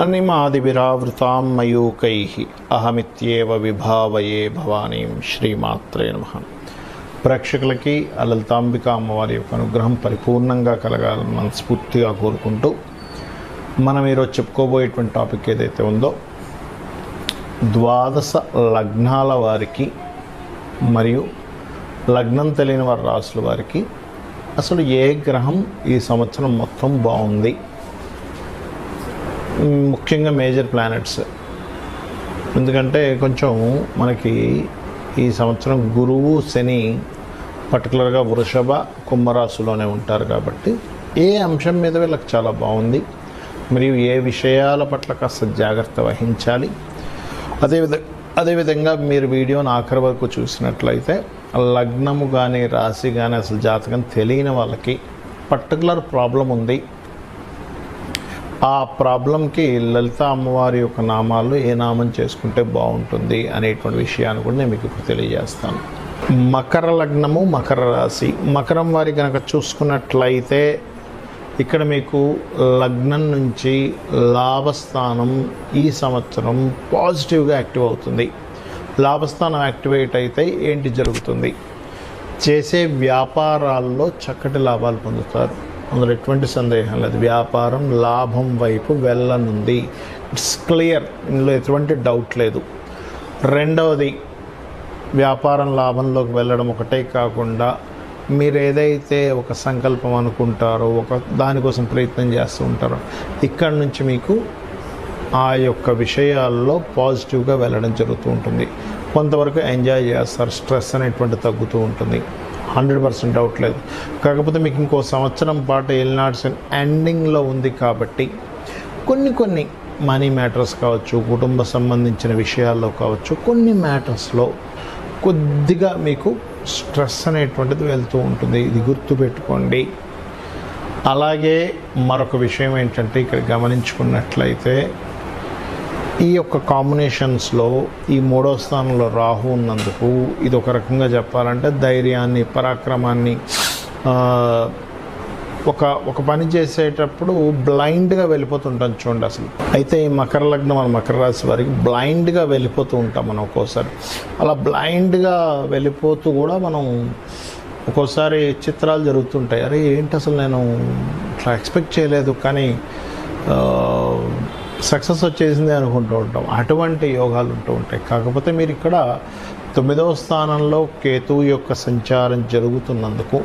అనిమాదివిరావృతాం మయూకై అహమిత్యేవ విభావయే భవానీం శ్రీమాత్రే నమ. ప్రేక్షకులకి ఆ లలితాంబిక అమ్మవారి యొక్క అనుగ్రహం పరిపూర్ణంగా కలగాలని మనస్ఫూర్తిగా కోరుకుంటూ మనం ఈరోజు చెప్పుకోబోయేటువంటి టాపిక్ ఏదైతే ఉందో ద్వాదశ లగ్నాల వారికి మరియు లగ్నం తెలియని వారి రాసుల వారికి అసలు ఏ గ్రహం ఈ సంవత్సరం మొత్తం బాగుంది? ముఖ్యంగా మేజర్ ప్లానెట్స్. ఎందుకంటే కొంచెం మనకి ఈ సంవత్సరం గురువు శని పర్టికులర్గా వృషభ కుంభరాశిలోనే ఉంటారు కాబట్టి ఏ అంశం మీద వీళ్ళకి చాలా బాగుంది. మరియు ఏ విషయాల పట్ల కాస్త జాగ్రత్త వహించాలి. అదేవిధ అదేవిధంగా మీరు వీడియోని ఆఖరి వరకు చూసినట్లయితే లగ్నము కానీ రాశి కానీ అసలు జాతకం తెలియని వాళ్ళకి పర్టికులర్ ప్రాబ్లం ఉంది. ఆ ప్రాబ్లంకి లలిత అమ్మవారి యొక్క నామాలు ఏ నామం చేసుకుంటే బాగుంటుంది అనేటువంటి విషయాన్ని కూడా నేను మీకు ఇప్పుడు తెలియజేస్తాను. మకర లగ్నము మకర రాశి. మకరం వారి కనుక చూసుకున్నట్లయితే ఇక్కడ మీకు లగ్నం నుంచి లాభస్థానం ఈ సంవత్సరం పాజిటివ్గా యాక్టివ్ అవుతుంది. లాభస్థానం యాక్టివేట్ అయితే ఏంటి జరుగుతుంది? చేసే వ్యాపారాల్లో చక్కటి లాభాలు పొందుతారు. అందులో ఎటువంటి సందేహం లేదు. వ్యాపారం లాభం వైపు వెళ్ళనుంది. ఇట్స్ క్లియర్ ఇందులో ఎటువంటి డౌట్ లేదు. రెండవది వ్యాపారం లాభంలోకి వెళ్ళడం ఒకటే కాకుండా మీరు ఏదైతే ఒక సంకల్పం అనుకుంటారో ఒక దానికోసం ప్రయత్నం చేస్తూ ఉంటారో ఇక్కడ నుంచి మీకు ఆ యొక్క విషయాల్లో పాజిటివ్గా వెళ్ళడం జరుగుతూ ఉంటుంది. కొంతవరకు ఎంజాయ్ చేస్తారు. స్ట్రెస్ అనేటువంటి తగ్గుతూ ఉంటుంది. హండ్రెడ్ పర్సెంట్ డౌట్ లేదు. కాకపోతే మీకు ఇంకో సంవత్సరం పాటు ఎల్నాట్స్ ఎండింగ్లో ఉంది కాబట్టి కొన్ని కొన్ని మనీ మ్యాటర్స్ కావచ్చు కుటుంబ సంబంధించిన విషయాల్లో కావచ్చు కొన్ని మ్యాటర్స్లో కొద్దిగా మీకు స్ట్రెస్ అనేటువంటిది వెళ్తూ ఉంటుంది. ఇది గుర్తుపెట్టుకోండి. అలాగే మరొక విషయం ఏంటంటే ఇక్కడ గమనించుకున్నట్లయితే ఈ యొక్క కాంబినేషన్స్లో ఈ మూడో స్థానంలో రాహు ఉన్నందుకు ఇది ఒక రకంగా చెప్పాలంటే ధైర్యాన్ని పరాక్రమాన్ని ఒక ఒక పని చేసేటప్పుడు బ్లైండ్గా వెళ్ళిపోతుంటాం చూడండి అసలు. అయితే ఈ మకర లగ్నం మన మకర రాశి వారికి బ్లైండ్గా వెళ్ళిపోతూ ఉంటాం మనం ఒక్కోసారి. అలా బ్లైండ్గా వెళ్ళిపోతూ కూడా మనం ఒక్కోసారి చిత్రాలు జరుగుతుంటాయి. అరే ఏంటి అసలు నేను ఇట్లా ఎక్స్పెక్ట్ చేయలేదు కానీ సక్సెస్ వచ్చేసింది అనుకుంటూ ఉంటాం. అటువంటి యోగాలు ఉంటూ ఉంటాయి. కాకపోతే మీరు ఇక్కడ తొమ్మిదవ స్థానంలో కేతువు యొక్క సంచారం జరుగుతున్నందుకు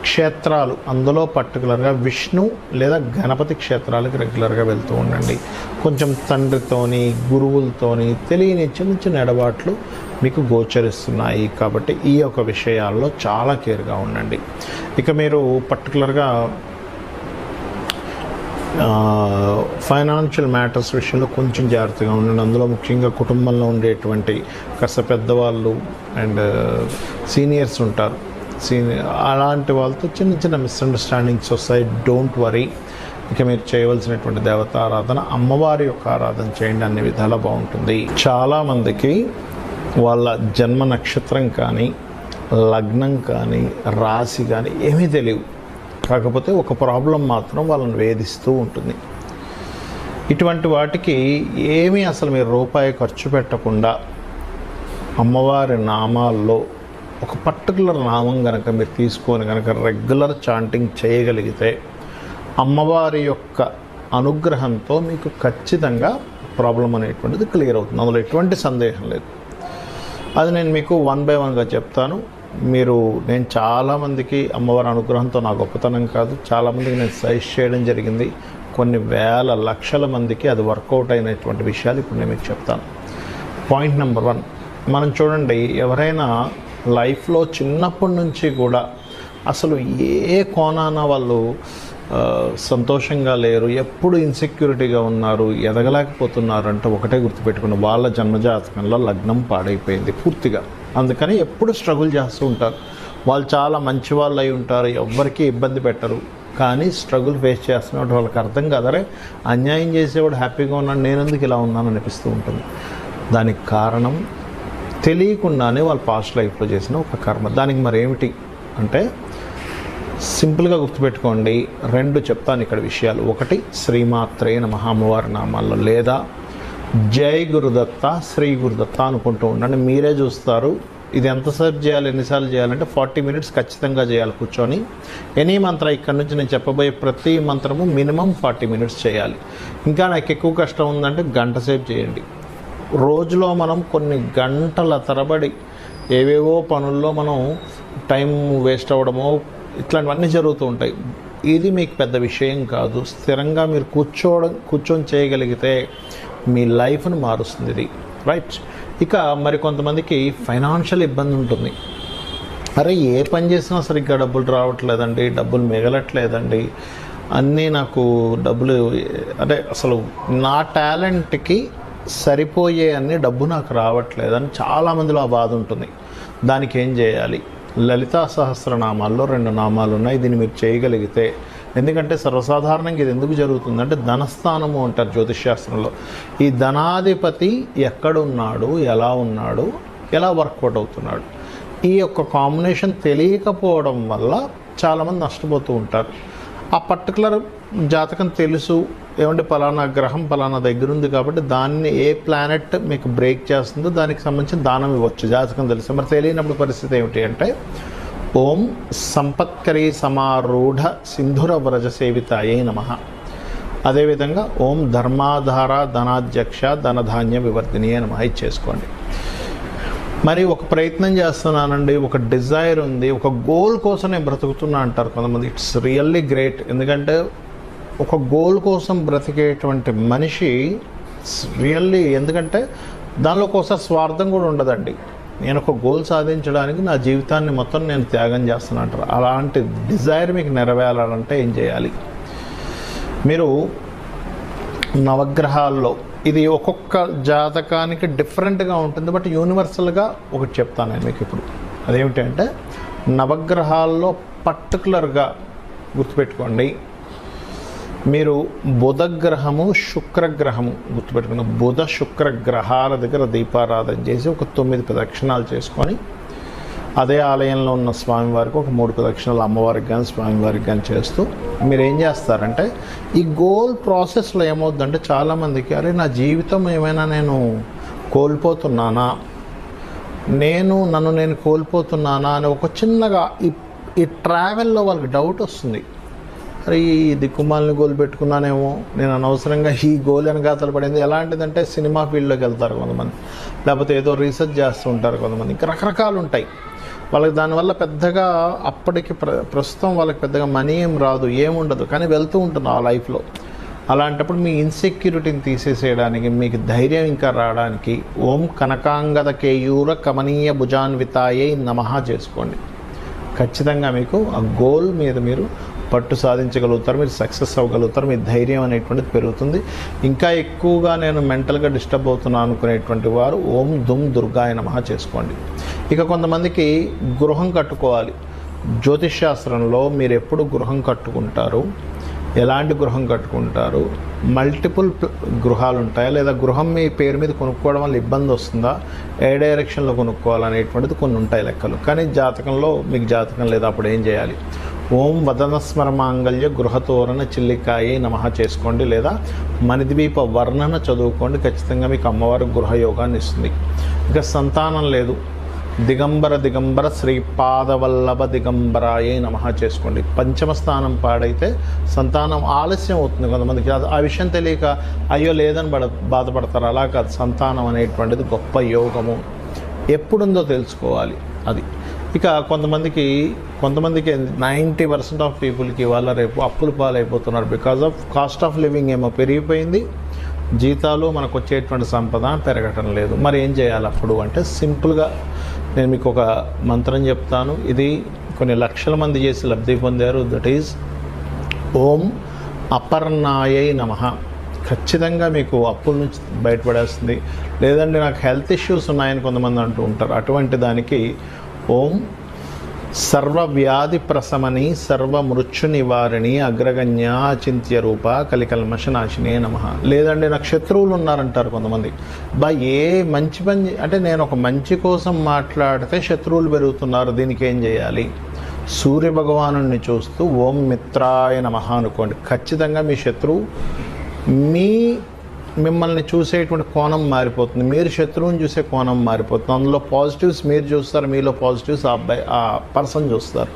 క్షేత్రాలు అందులో పర్టికులర్గా విష్ణు లేదా గణపతి క్షేత్రాలకు రెగ్యులర్గా వెళ్తూ ఉండండి. కొంచెం తండ్రితోని గురువులతోని తెలియని చిన్న చిన్న ఎడబాట్లు మీకు గోచరిస్తున్నాయి. కాబట్టి ఈ యొక్క విషయాల్లో చాలా కేర్గా ఉండండి. ఇక మీరు పర్టికులర్గా ఫైనాన్షియల్ మ్యాటర్స్ విషయంలో కొంచెం జాగ్రత్తగా ఉండండి. అందులో ముఖ్యంగా కుటుంబంలో ఉండేటువంటి కాస్త పెద్దవాళ్ళు అండ్ సీనియర్స్ ఉంటారు. సీనియర్ అలాంటి వాళ్ళతో చిన్న చిన్న మిస్అండర్స్టాండింగ్స్ వస్తాయి. డోంట్ వరీ ఇక మీరు చేయవలసినటువంటి దేవత ఆరాధన అమ్మవారి యొక్క ఆరాధన చేయండి అన్ని విధాలా బాగుంటుంది. చాలామందికి వాళ్ళ జన్మ నక్షత్రం కానీ లగ్నం కానీ రాశి కానీ ఏమీ తెలియవు. కాకపోతే ఒక ప్రాబ్లం మాత్రం వాళ్ళని వేధిస్తూ ఉంటుంది. ఇటువంటి వాటికి ఏమీ అసలు మీరు రూపాయి ఖర్చు పెట్టకుండా అమ్మవారి నామాల్లో ఒక పర్టికులర్ నామం కనుక మీరు తీసుకొని కనుక రెగ్యులర్ చాంటింగ్ చేయగలిగితే అమ్మవారి యొక్క అనుగ్రహంతో మీకు ఖచ్చితంగా ప్రాబ్లం అనేటువంటిది క్లియర్ అవుతుంది. అందులో ఎటువంటి సందేహం లేదు. అది నేను మీకు వన్ బై వన్గా చెప్తాను. మీరు నేను చాలామందికి అమ్మవారి అనుగ్రహంతో నా గొప్పతనం కాదు. చాలామందికి నేను సజెస్ట్ చేయడం జరిగింది. కొన్ని వేల లక్షల మందికి అది వర్కౌట్ అయినటువంటి విషయాలు ఇప్పుడు నేను మీకు చెప్తాను. Point number one. మనం చూడండి ఎవరైనా లైఫ్లో చిన్నప్పటి నుంచి కూడా అసలు ఏ కోణాన వాళ్ళు సంతోషంగా లేరు ఎప్పుడు ఇన్సెక్యూరిటీగా ఉన్నారు ఎదగలేకపోతున్నారు అంటే ఒకటే గుర్తుపెట్టుకుని వాళ్ళ జన్మజాతకంలో లగ్నం పాడైపోయింది పూర్తిగా. అందుకని ఎప్పుడు స్ట్రగుల్ చేస్తూ ఉంటారు. వాళ్ళు చాలా మంచి వాళ్ళు అయి ఉంటారు ఎవ్వరికీ ఇబ్బంది పెట్టరు. కానీ స్ట్రగుల్ ఫేస్ చేస్తున్నట్టు వాళ్ళకి అర్థం కాదరే అన్యాయం చేసేవాడు హ్యాపీగా ఉన్నాడు నేను ఎందుకు ఇలా ఉన్నాను అనిపిస్తూ ఉంటుంది. దానికి కారణం తెలియకుండానే వాళ్ళు పాస్ట్ లైఫ్లో చేసిన ఒక కర్మ. దానికి మరి ఏమిటి అంటే సింపుల్గా గుర్తుపెట్టుకోండి రెండు చెప్తాను ఇక్కడ విషయాలు. ఒకటి శ్రీమాత్రే నమ అమ్మవారి నామాల్లో లేదా జై గురుదత్త శ్రీ గురుదత్త అనుకుంటూ ఉండండి. మీరే చూస్తారు ఇది ఎంతసేపు చేయాలి ఎన్నిసార్లు చేయాలంటే ఫార్టీ మినిట్స్ ఖచ్చితంగా చేయాలి కూర్చొని. ఎనీ మంత్రం ఇక్కడ నుంచి నేను చెప్పబోయే ప్రతి మంత్రము మినిమం ఫార్టీ మినిట్స్ చేయాలి. ఇంకా నాకు ఎక్కువ కష్టం ఉందంటే గంట సేపు చేయండి. రోజులో మనం కొన్ని గంటల తరబడి ఏవేవో పనుల్లో మనం టైం వేస్ట్ అవ్వడమో ఇట్లాంటివన్నీ జరుగుతూ ఉంటాయి. ఇది మీకు పెద్ద విషయం కాదు. స్థిరంగా మీరు కూర్చోవడం కూర్చొని చేయగలిగితే మీ లైఫ్ను మారుస్తుంది ఇది. రైట్ ఇక మరి కొంతమందికి ఫైనాన్షియల్ ఇబ్బంది ఉంటుంది. అరే ఏ పని చేసినా సరిగ్గా డబ్బులు రావట్లేదండి డబ్బులు మిగలట్లేదండి. అన్నీ నాకు డబ్బులు అంటే అసలు నా టాలెంట్కి సరిపోయే అన్ని డబ్బు నాకు రావట్లేదని చాలామందిలో ఆ బాధ ఉంటుంది. దానికి ఏం చేయాలి? లలితా సహస్రనామాల్లో రెండు నామాలు ఉన్నాయి దీన్ని మీరు చేయగలిగితే ఎందుకంటే సర్వసాధారణంగా ఇది ఎందుకు జరుగుతుందంటే ధనస్థానము అంటారు జ్యోతిష్ శాస్త్రంలో ఈ ధనాధిపతి ఎక్కడున్నాడు ఎలా ఉన్నాడు ఎలా వర్కౌట్ అవుతున్నాడు. ఈ యొక్క కాంబినేషన్ తెలియకపోవడం వల్ల చాలామంది నష్టపోతూ ఉంటారు. ఆ పర్టికులర్ జాతకం తెలుసు. ఏమంటే పలానా గ్రహం పలానా దగ్గర ఉంది కాబట్టి దాన్ని ఏ ప్లానెట్ మీకు బ్రేక్ చేస్తుందో దానికి సంబంధించిన దానం ఇవ్వచ్చు. జాతకం తెలుసు. మరి తెలియనప్పుడు పరిస్థితి ఏమిటి అంటే ఓం సంపత్కరీ సమారూఢ సింధుర వ్రజ సేవితాయే నమ. అదేవిధంగా ఓం ధర్మాధార ధనాధ్యక్ష ధనధాన్య వివర్ధినియే నమ. ఇది చేసుకోండి. మరి ఒక ప్రయత్నం చేస్తున్నానండి. ఒక డిజైర్ ఉంది. ఒక గోల్ కోసం నేను బ్రతుకుతున్నా అంటారు కొంతమంది. ఇట్స్ రియల్లీ గ్రేట్ ఎందుకంటే ఒక గోల్ కోసం బ్రతికేటువంటి మనిషి రియల్లీ ఎందుకంటే దానిలో కోసం స్వార్థం కూడా ఉండదండి. నేను ఒక గోల్ సాధించడానికి నా జీవితాన్ని మొత్తం నేను త్యాగం చేస్తున్నా అంటారు. అలాంటి డిజైర్ మీకు నెరవేరాలంటే ఏం చేయాలి? మీరు నవగ్రహాల్లో ఇది ఒక్కొక్క జాతకానికి డిఫరెంట్గా ఉంటుంది. బట్ యూనివర్సల్గా ఒకటి చెప్తాను నేను మీకు ఇప్పుడు. అదేమిటంటే నవగ్రహాల్లో పర్టికులర్గా గుర్తుపెట్టుకోండి. మీరు బుధ గ్రహము శుక్రగ్రహము గుర్తుపెట్టుకున్న బుధ శుక్ర గ్రహాల దగ్గర దీపారాధన చేసి ఒక తొమ్మిది ప్రదక్షిణాలు చేసుకొని అదే ఆలయంలో ఉన్న స్వామివారికి ఒక మూడు ప్రదక్షిణాలు అమ్మవారికి కానీ స్వామివారికి కానీ చేస్తూ మీరు ఏం చేస్తారంటే ఈ గోల్ ప్రాసెస్లో ఏమవుద్దంటే చాలామందికి అరే నా జీవితం ఏమైనా నేను కోల్పోతున్నానా? నేను నన్ను నేను కోల్పోతున్నానా? అని ఒక చిన్నగా ఈ ఈ ట్రావెల్లో వాళ్ళకి డౌట్ వస్తుంది. అరే ఈ దిక్కుమాలని గోల్ పెట్టుకున్నానేమో. నేను అనవసరంగా ఈ గోల్ వెనకాతలు పడింది. ఎలాంటిదంటే సినిమా ఫీల్డ్లోకి వెళ్తారు కొంతమంది. లేకపోతే ఏదో రీసెర్చ్ చేస్తూ ఉంటారు కొంతమంది. ఇంకా రకరకాలు ఉంటాయి. వాళ్ళకి దానివల్ల పెద్దగా అప్పటికి ప్ర ప్రస్తుతం వాళ్ళకి పెద్దగా మనీ ఏం రాదు ఏముండదు కానీ వెళ్తూ ఉంటుంది ఆ లైఫ్లో. అలాంటప్పుడు మీ ఇన్సెక్యూరిటీని తీసేసేయడానికి మీకు ధైర్యం ఇంకా రావడానికి ఓం కనకాంగద కేయూర కమనీయ భుజాన్వితాయే నమః చేసుకోండి. ఖచ్చితంగా మీకు ఆ గోల్ మీద మీరు పట్టు సాధించగలుగుతారు మీరు సక్సెస్ అవ్వగలుగుతారు మీ ధైర్యం అనేటువంటిది పెరుగుతుంది. ఇంకా ఎక్కువగా నేను మెంటల్గా డిస్టర్బ్ అవుతున్నాను అనుకునేటువంటి వారు ఓం దుమ్ దుర్గాయ నమ చేసుకోండి. ఇక కొంతమందికి గృహం కట్టుకోవాలి. జ్యోతిష్ శాస్త్రంలో మీరు ఎప్పుడు గృహం కట్టుకుంటారు? ఎలాంటి గృహం కట్టుకుంటారు? మల్టిపుల్ గృహాలు ఉంటాయా లేదా గృహం మీ పేరు మీద కొనుక్కోవడం వల్ల ఇబ్బంది వస్తుందా? ఏ డైరెక్షన్లో కొనుక్కోవాలనేటువంటిది కొన్ని ఉంటాయి లెక్కలు. కానీ జాతకంలో మీకు జాతకం లేదా అప్పుడు ఏం చేయాలి? ఓం వదనస్మర మాంగళ్య గృహతోరణ చిల్లికాయే నమ చేసుకోండి లేదా మణిద్వీప వర్ణన చదువుకోండి. ఖచ్చితంగా మీకు అమ్మవారు గృహయోగాన్ని ఇస్తుంది. ఇక సంతానం లేదు. దిగంబర దిగంబర శ్రీపాదవల్లభ దిగంబరాయే నమః చేసుకోండి. పంచమ స్థానం పాడైతే సంతానం ఆలస్యం అవుతుంది కొంతమందికి. అది- ఆ విషయం తెలియక అయ్యో లేదని బడ బాధపడతారు. అలా కాదు. సంతానం అనేటువంటిది గొప్ప యోగము. ఎప్పుడుందో తెలుసుకోవాలి. అది ఇక కొంతమందికి కొంతమందికి నైంటీ పర్సెంట్ ఆఫ్ పీపుల్కి వాళ్ళ రేపు అప్పులు పాలైపోతున్నారు. Because of cost of living ఏమో పెరిగిపోయింది. జీతాలు మనకు వచ్చేటువంటి సంపద పెరగటం లేదు. మరి ఏం చేయాలి అప్పుడు అంటే సింపుల్గా నేను మీకు ఒక మంత్రం చెప్తాను. ఇది కొన్ని లక్షల మంది చేసి లబ్ధి పొందారు. దట్ ఈజ్ ఓం అపర్ణాయై నమ. ఖచ్చితంగా మీకు అప్పుల నుంచి బయటపడేస్తుంది. లేదంటే నాకు హెల్త్ ఇష్యూస్ ఉన్నాయని కొంతమంది అంటూ ఉంటారు. అటువంటి దానికి ఓం సర్వ వ్యాధి సర్వమృత్యు సర్వ నివారిణి అగ్రగణ్య అచింత్య రూప కలికల్మషనాశినే నమ. లేదండి నాకు శత్రువులు ఉన్నారంటారు కొంతమంది. బా ఏ మంచి పని అంటే నేను ఒక మంచి కోసం మాట్లాడితే శత్రువులు పెరుగుతున్నారు దీనికి ఏం చేయాలి? సూర్య భగవాను చూస్తూ ఓం మిత్రాయ నమ అనుకోండి. ఖచ్చితంగా మీ శత్రువు మీ మిమ్మల్ని చూసేటువంటి కోణం మారిపోతుంది. మీరు శత్రువుని చూసే కోణం మారిపోతుంది. అందులో పాజిటివ్స్ మీరు చూస్తారు మీలో పాజిటివ్స్ ఆ అబ్బాయి ఆ పర్సన్ చూస్తారు.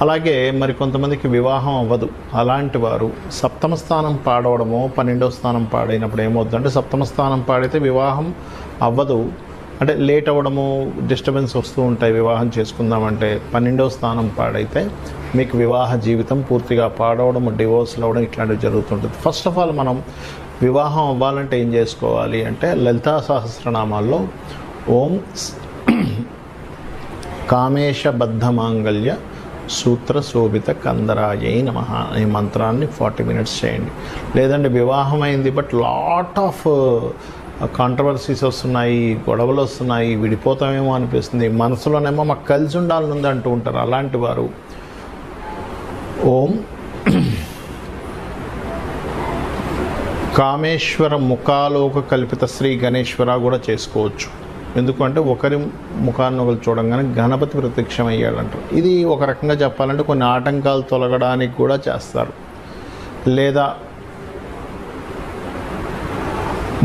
అలాగే మరి కొంతమందికి వివాహం అవ్వదు. అలాంటి వారు సప్తమ స్థానం పాడవడమో పన్నెండో స్థానం పాడైనప్పుడు ఏమవుతుందంటే సప్తమ స్థానం పాడైతే వివాహం అవ్వదు. అంటే లేట్ అవ్వడము డిస్టర్బెన్స్ వస్తూ ఉంటాయి వివాహం చేసుకుందామంటే. పన్నెండవ స్థానం పాడైతే మీకు వివాహ జీవితం పూర్తిగా పాడవడం డివోర్స్లు అవ్వడం ఇట్లాంటివి జరుగుతుంటుంది. ఫస్ట్ ఆఫ్ ఆల్ మనం వివాహం అవ్వాలంటే ఏం చేసుకోవాలి అంటే లలితా సహస్రనామాల్లో ఓం కామేశబద్ధమాంగల్య సూత్ర శోభిత కందరాయై నమ ఈ మంత్రాన్ని ఫార్టీ మినిట్స్ చేయండి. లేదంటే వివాహం అయింది బట్ లాట్ ఆఫ్ కాంట్రవర్సీస్ వస్తున్నాయి గొడవలు వస్తున్నాయి విడిపోతామేమో అనిపిస్తుంది. మనసులోనేమో మాకు కలిసి ఉండాలని అంటూ ఉంటారు అలాంటి వారు. ఓం కామేశ్వర ముఖాలోక కల్పిత శ్రీ గణేశ్వర కూడా చేసుకోవచ్చు. ఎందుకంటే ఒకరి ముఖాన్ని ఒకరు చూడంగానే గణపతి ప్రత్యక్షం అయ్యాడంటారు ఇది ఒక రకంగా చెప్పాలంటే కొన్ని ఆటంకాలు తొలగడానికి కూడా చేస్తారు. లేదా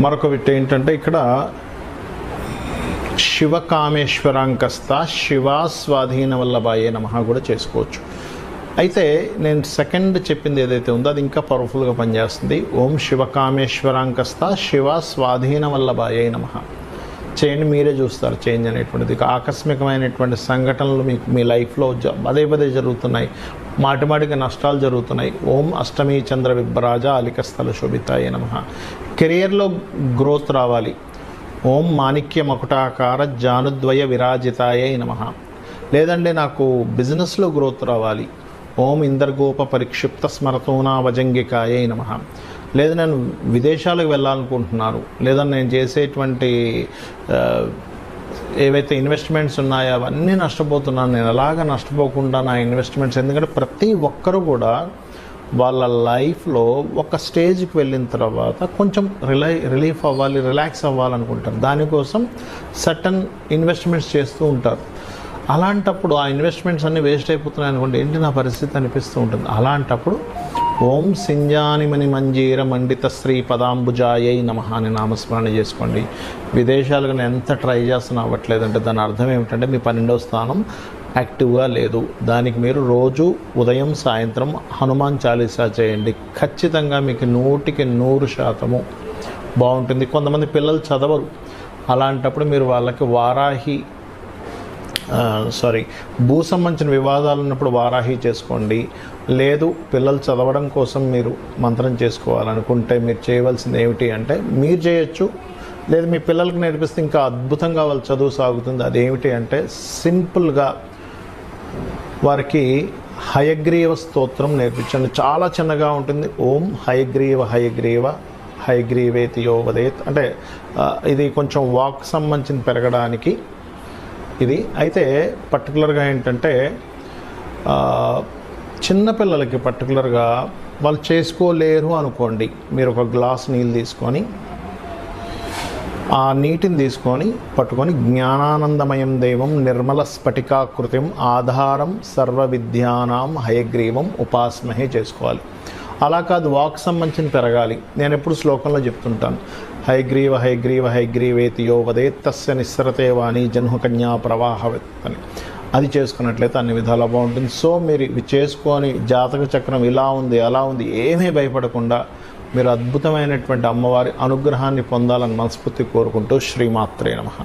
మరొక విట్ ఏంటంటే ఇక్కడ శివకామేశ్వరాంకస్త శివా స్వాధీన వల్లభాయే నమ కూడా చేసుకోవచ్చు. అయితే నేను సెకండ్ చెప్పింది ఏదైతే ఉందో అది ఇంకా పవర్ఫుల్గా పనిచేస్తుంది. ఓం శివకామేశ్వరాంకస్త శివ స్వాధీన వల్లభాయ నమ. చేయండి మీరే చూస్తారు చేంజ్ అనేటువంటిది. ఆకస్మికమైనటువంటి సంఘటనలు మీకు మీ లైఫ్లో జ- పదే పదే జరుగుతున్నాయి. మాటిమాటికి నష్టాలు జరుగుతున్నాయి. ఓం అష్టమి చంద్ర విభ్రాజ అలికస్థల శోభితాయ నమ. కెరియర్లో గ్రోత్ రావాలి. ఓం మాణిక్య మకుటాకార జానుద్వయ విరాజితాయ నమ. లేదంటే నాకు బిజినెస్లో గ్రోత్ రావాలి. ఓం ఇందర్గోప పరిక్షిప్త స్మరతోనా వజంగికాయ నమ. లేదా నేను విదేశాలకు వెళ్ళాలనుకుంటున్నాను లేదా నేను చేసేటువంటి ఏవైతే ఇన్వెస్ట్మెంట్స్ ఉన్నాయో అవన్నీ నష్టపోతున్నాను. నేను ఎలాగ నష్టపోకుండా నా ఇన్వెస్ట్మెంట్స్ ఎందుకంటే ప్రతి ఒక్కరు కూడా వాళ్ళ లైఫ్లో ఒక స్టేజ్కి వెళ్ళిన తర్వాత కొంచెం రిలై రిలీఫ్ అవ్వాలి రిలాక్స్ అవ్వాలనుకుంటారు. దానికోసం సటన్ ఇన్వెస్ట్మెంట్స్ చేస్తూ ఉంటారు. అలాంటప్పుడు ఆ ఇన్వెస్ట్మెంట్స్ అన్నీ వేస్ట్ అయిపోతున్నాయి అనుకోండి ఏంటి నా పరిస్థితి అనిపిస్తూ ఉంటుంది. అలాంటప్పుడు ఓం సింజానిమని మంజీర మండిత శ్రీ పదాంబుజాయై నమ అని నామస్మరణ చేసుకోండి. విదేశాలకు నేను ఎంత ట్రై చేస్తున్నా అవ్వట్లేదంటే దాని అర్థం ఏమిటంటే మీ పన్నెండవ స్థానం యాక్టివ్గా లేదు. దానికి మీరు రోజు ఉదయం సాయంత్రం హనుమాన్ చాలీసా చేయండి. ఖచ్చితంగా మీకు నూటికి నూరు శాతము బాగుంటుంది. కొంతమంది పిల్లలు చదవరు. అలాంటప్పుడు మీరు వాళ్ళకి వారాహి సారీ భూ సంబంధించిన వివాదాలు ఉన్నప్పుడు వారాహి చేసుకోండి. లేదు పిల్లలు చదవడం కోసం మీరు మంత్రం చేసుకోవాలనుకుంటే మీరు చేయవలసింది ఏమిటి అంటే మీరు చేయొచ్చు. లేదు మీ పిల్లలకు నేర్పిస్తే ఇంకా అద్భుతంగా వాళ్ళ చదువు సాగుతుంది. అదేమిటి అంటే సింపుల్గా వారికి హయగ్రీవ స్తోత్రం నేర్పించండి. చాలా చిన్నగా ఉంటుంది. ఓం హయగ్రీవ హయగ్రీవ హయగ్రీవేతి యోవదేత్ అంటే ఇది కొంచెం వాక్ సంబంధించిన పెరగడానికి ఇది. అయితే పర్టికులర్గా ఏంటంటే చిన్నపిల్లలకి పర్టికులర్గా వాళ్ళు చేసుకోలేరు అనుకోండి. మీరు ఒక గ్లాస్ నీళ్ళు తీసుకొని ఆ నీటిని తీసుకొని పట్టుకొని జ్ఞానానందమయం దైవం నిర్మల స్ఫటికాకృతిం ఆధారం సర్వ విద్యానాం హయగ్రీవం ఉపాస్మహే చేసుకోవాలి. అలా కాదు వాక్ సంబంధించిన పెరగాలి. నేను ఎప్పుడు శ్లోకంలో చెప్తుంటాను. హైగ్రీవ హైగ్రీవ హైగ్రీవేతి యో వదే తస్య నిస్సరతే వాణి జన్మకన్యా ప్రవాహవత్ అని అది చేసుకున్నట్లయితే అన్ని విధాలా బాగుంటుంది. సో మీరు ఇవి చేసుకొని జాతక చక్రం ఇలా ఉంది అలా ఉంది ఏమీ భయపడకుండా మీరు అద్భుతమైనటువంటి అమ్మవారి అనుగ్రహాన్ని పొందాలని మనస్ఫూర్తి కోరుకుంటూ శ్రీమాత్రే నమ.